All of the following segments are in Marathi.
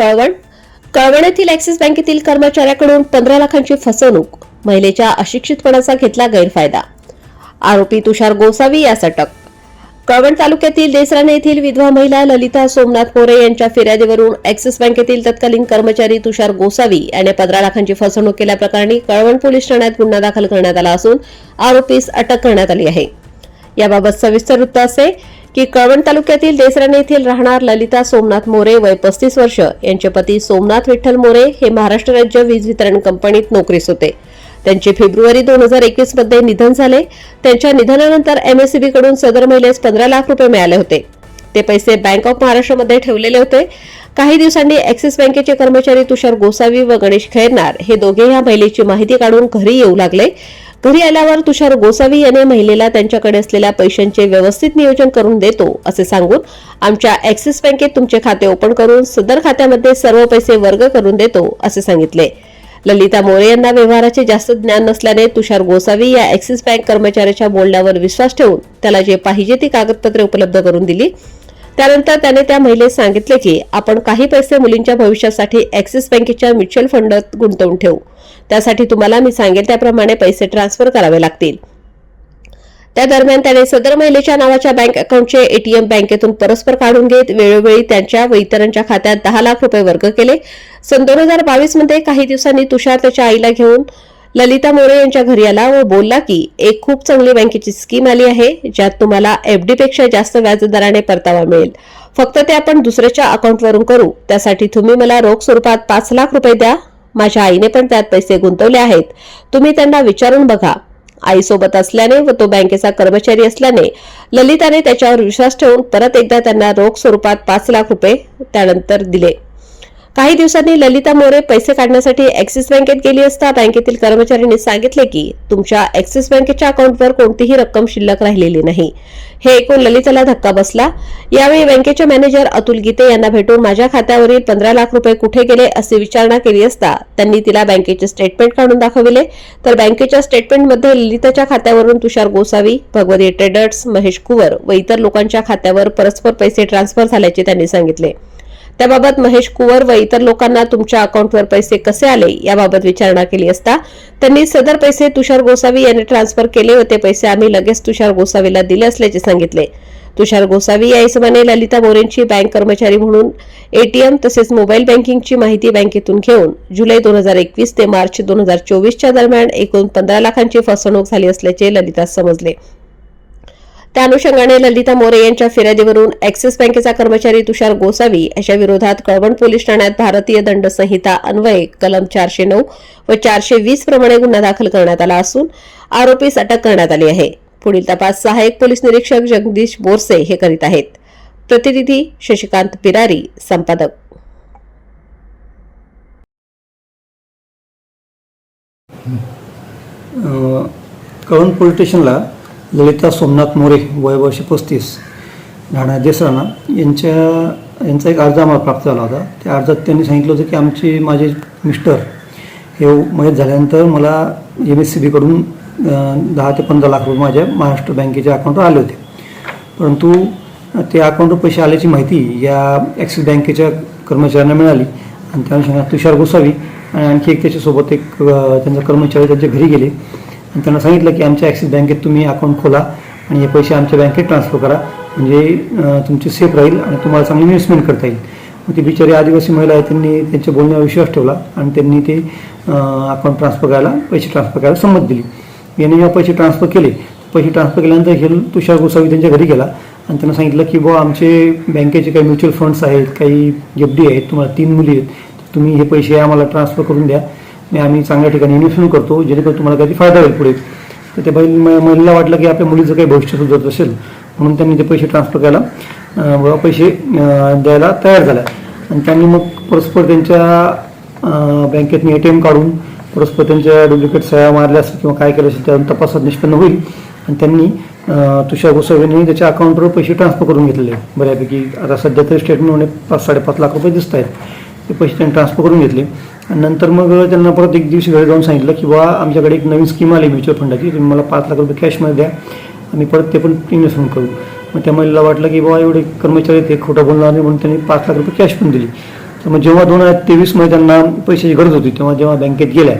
कळवण कळवण येथील ऍक्सिस बँकेतील कर्मचाऱ्याकडून पंधरा लाखांची फसवणूक. महिलेच्या अशिक्षितपणाचा घेतला गैरफायदा. आरोपी तुषार गोसावी यास अटक कळवण तालुक्यातील देसराणे येथील विधवा महिला ललिता सोमनाथ मोरे यांच्या फिर्यादीवरून ऍक्सिस बँकेतील तत्कालीन कर्मचारी तुषार गोसावी याने पंधरा लाखांची फसवणूक केल्याप्रकरणी कळवण पोलीस ठाण्यात गुन्हा दाखल करण्यात आला असून आरोपीस अटक करण्यात आली आहे. याबाबत सविस्तर वृत्त असे की कळवण तालुक्यातील देसराणे येथील राहणार ललिता सोमनाथ मोरे वय पस्तीस वर्ष. यांचे पती सोमनाथ विठ्ठल मोरे हे महाराष्ट्र राज्य वीज वितरण कंपनीत नोकरीस होते. त्यांचे फेब्रुवारी दोन हजार एकवीसमध्ये निधन झाले. त्यांच्या निधनानंतर एमएससीबी कडून सदर महिलेस पंधरा लाख रुपये मिळाले होते. ते पैसे बँक ऑफ महाराष्ट्रमध्ये ठेवलेले होते. काही दिवसांनी ऍक्सिस बँकेचे कर्मचारी तुषार गोसावी व गणेश खैरनार हे दोघे या महिलेची माहिती काढून घरी येऊ लागले. घरी आल्यावर तुषार गोसावी याने महिलेला त्यांच्याकडे असलेल्या पैशांचे व्यवस्थित नियोजन करून देतो असे सांगून आमच्या ऍक्सिस बँकेत तुमचे खाते ओपन करून सदर खात्यामध्ये सर्व पैसे वर्ग करून देतो असे सांगितले. ललिता मोरे यांना व्यवहाराचे जास्त ज्ञान नसल्याने तुषार गोसावी या ऍक्सिस बँक कर्मचाऱ्याच्या बोलण्यावर विश्वास ठेवून त्याला जे पाहिजे ती कागदपत्रे उपलब्ध करून दिली. त्यानंतर त्याने त्या महिलेस सांगितले की आपण काही पैसे मुलींच्या भविष्यासाठी ऍक्सिस बँकेच्या म्युच्युअल फंडात गुंतवून ठेवू. त्यासाठी तुम्हाला मी सांगेल त्याप्रमाणे पैसे ट्रान्सफर करावे लागतील. त्या दरम्यान त्याने सदर महिलेच्या नावाच्या बँक अकाउंटचे एटीएम बँकेतून परस्पर काढून घेत वेळोवेळी त्यांच्या व इतरांच्या खात्यात दहा लाख रुपये वर्ग केले. सन दोन हजार बावीसमध्ये काही दिवसांनी तुषार त्याच्या आईला घेऊन ललिता मोरे यांच्या घरी आला व बोलला की एक खूप चांगली बँकेची स्कीम आली आहे ज्यात तुम्हाला एफडी पेक्षा जास्त व्याजदराने परतावा मिळेल. फक्त ते आपण दुसऱ्याच्या अकाउंटवरून करू. त्यासाठी तुम्ही मला रोख स्वरूपात पाच लाख रुपये द्या. माझ्या आईने पण त्यात पैसे गुंतवले आहेत. तुम्ही त्यांना विचारून बघा. आईसोबत असल्याने व तो बँकेचा कर्मचारी असल्याने ललिताने त्याच्यावर विश्वास ठेवून परत एकदा त्यांना रोख स्वरूपात पाच लाख रुपये त्यानंतर दिले. काही दिवसांनी ललिता मोरे पैसे काढण्यासाठी ऍक्सिस बँकेत गेली असता बँकेतील कर्मचाऱ्यांनी सांगितले की तुमच्या ऍक्सिस बँकेच्या अकाउंटवर कोणतीही रक्कम शिल्लक राहिलेली नाही. हे ऐकून ललिताला धक्का बसला. यावेळी बँकेचे मॅनेजर अतुल गीते यांना भेटून माझ्या खात्यावरील पंधरा लाख रुपये कुठे गेले अशी विचारणा केली असता त्यांनी तिला बँकेचे स्टेटमेंट काढून दाखविले. तर बँकेच्या स्टेटमेंटमध्ये ललिताच्या खात्यावरून तुषार गोसावी भगवती ट्रेडर्स महेश कुवर व इतर लोकांच्या खात्यावर परस्पर पैसे ट्रान्सफर झाल्याचे त्यांनी सांगितले. त्याबाबत महेश कुवर व इतर लोकांना तुमच्या अकाउंटवर पैसे कसे आले याबाबत विचारणा केली असता त्यांनी सदर पैसे तुषार गोसावी यांनी ट्रान्सफर केले व ते पैसे आम्ही लगेच तुषार गोसावीला दिले असल्याचे सांगितले. तुषार गोसावी या इसमाने ललिता मोरेंची बँक कर्मचारी म्हणून एटीएम तसेच मोबाईल बँकिंगची माहिती बँकेतून घेऊन जुलै दोन हजार एकवीस ते मार्च दोन हजार चोवीसच्या दरम्यान एकूण पंधरा लाखांची फसवणूक झाली असल्याचे ललितास समजले. त्या अनुषंगाने ललिता मोरे यांच्या फिर्यादीवरून ऍक्सिस बँकेचा कर्मचारी तुषार गोसावी याच्या विरोधात कळवण पोलीस ठाण्यात भारतीय दंड संहिता अन्वये कलम चारशे नऊ व चारशे वीस प्रमाणे गुन्हा दाखल करण्यात आला असून आरोपीस अटक करण्यात आली आहे. पुढील तपास सहाय्यक पोलीस निरीक्षक जगदीश बोरसे हे करीत आहेत. प्रतिनिधी शशिकांत पिरारी संपादक. कळवण पोलीस स्टेशनला ललिता सोमनाथ मोरे वय वर्ष पस्तीस. राहणार देसराणा यांच्या यांचा एक अर्ज आम्हाला प्राप्त झाला होता. त्या अर्जात त्यांनी सांगितलं होतं की आमचे माझे मिस्टर हे मयत झाल्यानंतर मला एम एस सी बीकडून दहा ते पंधरा लाख रुपये माझ्या महाराष्ट्र बँकेच्या अकाउंटवर आले होते. परंतु ते अकाउंटवर पैसे आल्याची माहिती या ॲक्सिस बँकेच्या कर्मचाऱ्यांना मिळाली. आणि त्या अनुषंगाने तुषार गोसावी आणि आणखी एक त्याच्यासोबत एक त्यांचा कर्मचारी त्यांच्या घरी गेले. आणि त्यांना सांगितलं की आमच्या ॲक्सिस बँकेत तुम्ही अकाउंट खोला आणि हे पैसे आमच्या बँकेत ट्रान्सफर करा. म्हणजे तुमचे सेफ राहील आणि तुम्हाला चांगली इन्व्हेस्टमेंट करता येईल. मग ती बिचारी आदिवासी महिला आहे त्यांनी त्यांच्या बोलण्यावर विश्वास ठेवला आणि त्यांनी ते अकाउंट ट्रान्सफर करायला पैसे ट्रान्सफर करायला संमत दिली. याने जेव्हा पैसे ट्रान्सफर केले पैसे ट्रान्सफर केल्यानंतर हे तुषार गोसावी त्यांच्या घरी गेला आणि त्यांना सांगितलं की बुवा आमचे बँकेचे काही म्युच्युअल फंड्स आहेत काही एफ डी आहेत तुम्हाला तीन मुली आहेत तर तुम्ही हे पैसे आम्हाला ट्रान्सफर करून द्या. आम्ही चांगल्या ठिकाणी इन्व्हेस्टमेंट करतो जेणेकरून तुम्हाला काही फायदा होईल पुढे. तर त्या बाई म- वाटलं की आपल्या मुलीचं काही भविष्य सुधारत असेल म्हणून त्यांनी ते पैसे ट्रान्सफर करायला पैसे द्यायला तयार झाला आणि त्यांनी मग परस्पर त्यांच्या बँकेतनी ए टी एम काढून परस्पर त्यांच्या डुप्लिकेट सह्या मारल्या असतील किंवा काय केलं असेल त्या तपासात निष्पन्न होईल. आणि त्यांनी तुषार गोसावींनी त्याच्या अकाउंटवर पैसे ट्रान्सफर करून घेतलेले बऱ्यापैकी. आता सध्या तरी स्टेटमेंटमध्ये पाच साडेपाच लाख रुपये दिसत आहेत ते पैसे त्यांनी ट्रान्सफर करून घेतले. नंतर मग त्यांना परत एक दिवशी घरी जाऊन सांगितलं की बा आमच्याकडे एक नवीन स्कीम आली म्युच्युअल फंडाची तुम्ही मला पाच लाख रुपये कॅशमध्ये द्या आम्ही परत ते पण इन्व्हेस्टमेंट करू. मग त्या महिलेला वाटलं की बाबा एवढे कर्मचारी ते खोटं बोलणार नाही म्हणून त्यांनी पाच लाख रुपये कॅश पण दिली. तर मग जेव्हा दोन हजार तेवीसमध्ये त्यांना पैशाची गरज होती तेव्हा जेव्हा बँकेत गेल्या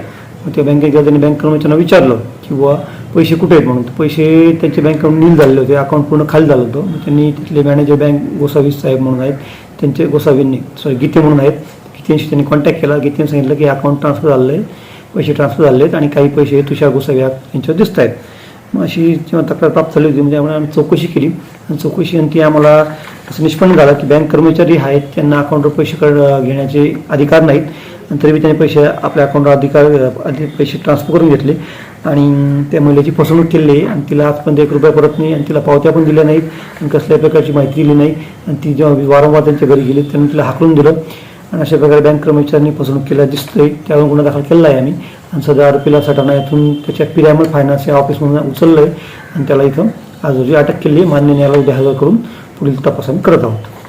मग त्या बँकेत गेल्या त्यांनी बँक कर्मचाऱ्यांना विचारलं की बुवा पैसे कुठे आहेत म्हणून? पैसे त्यांच्या बँकेकडून नील झालेले होते अकाउंट पूर्ण खाली झालं होतं. मग त्यांनी तिथले मॅनेजर बँक गोसावी साहेब म्हणून आहेत त्यांचे गोसावींनी सॉरी गीते म्हणून आहेत त्यांची त्यांनी कॉन्टॅक्ट केला गीतेने सांगितलं की अकाउंट ट्रान्सफर झालं आहे पैसे ट्रान्सफर झाले आहेत आणि काही पैसे तुषार गोसावी या- यांच्यावर दिसत आहेत मग अशी जेव्हा तक्रार प्राप्त झाली होती म्हणजे आम्हाला आम्ही चौकशी केली. आणि चौकशी आणि ती आम्हाला असं निष्पन्न झालं की बँक कर्मचारी आहेत त्यांना अकाउंटवर पैसे घेण्याचे अधिकार नाहीत. आणि तरी त्यांनी पैसे आपल्या अकाउंटवर अधिकार आधी पैसे ट्रान्सफर करून घेतले. आणि त्या महिलेची फसवणूक केली आहे आणि तिला आजपर्यंत एक रुपया परत नाही आणि तिला पावत्या पण दिल्या नाहीत आणि कसल्याही प्रकारची माहिती दिली नाही. आणि ती जेव्हा वारंवार त्यांच्या घरी गेली त्यांनी तिला हाकलून दिलं. आणि अशा प्रकारे बँक कर्मचाऱ्यांनी फसवणूक केल्या दिसतंय त्यावर गुन्हा दाखल केला आहे आम्ही. आणि सध्या आरोपीला सटाणा येथून त्याच्या पिरामल फायनान्स या ऑफिसमधून उचललं आहे आणि त्याला इथं आज रोजी अटक केली आहे. मान्य न्यायालय उद्या हजर करून पुढील तपास आम्ही करत आहोत.